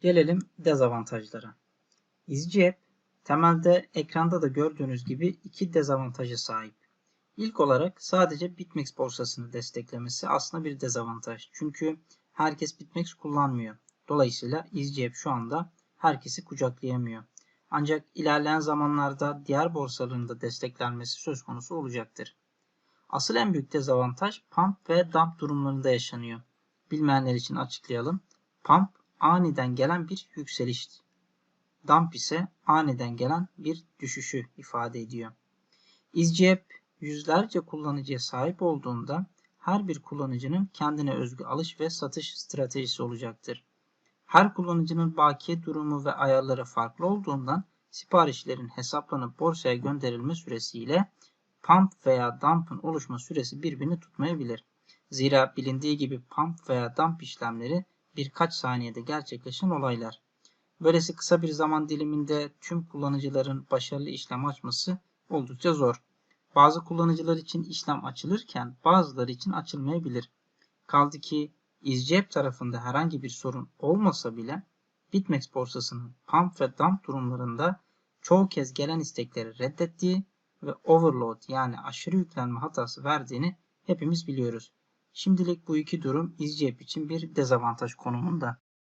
Gelelim dezavantajlara. EasyJet temelde ekranda da gördüğünüz gibi iki dezavantaja sahip. İlk olarak sadece BitMEX borsasını desteklemesi aslında bir dezavantaj. Çünkü herkes BitMEX kullanmıyor. Dolayısıyla EasyJet şu anda herkesi kucaklayamıyor. Ancak ilerleyen zamanlarda diğer borsaların da desteklenmesi söz konusu olacaktır. Asıl en büyük dezavantaj pump ve dump durumlarında yaşanıyor. Bilmeyenler için açıklayalım. Pump aniden gelen bir yükseliş. Dump ise aniden gelen bir düşüşü ifade ediyor. EasyJet yüzlerce kullanıcıya sahip olduğunda her bir kullanıcının kendine özgü alış ve satış stratejisi olacaktır. Her kullanıcının bakiye durumu ve ayarları farklı olduğundan siparişlerin hesaplanıp borsaya gönderilme süresiyle pump veya dump'ın oluşma süresi birbirini tutmayabilir. Zira bilindiği gibi pump veya dump işlemleri birkaç saniyede gerçekleşen olaylar. Böylesi kısa bir zaman diliminde tüm kullanıcıların başarılı işlem açması oldukça zor. Bazı kullanıcılar için işlem açılırken bazıları için açılmayabilir. Kaldı ki İzcep tarafında herhangi bir sorun olmasa bile BitMEX borsasının pump ve dump durumlarında çoğu kez gelen istekleri reddettiği ve overload yani aşırı yüklenme hatası verdiğini hepimiz biliyoruz. Şimdilik bu iki durum İzcep için bir dezavantaj konumunda.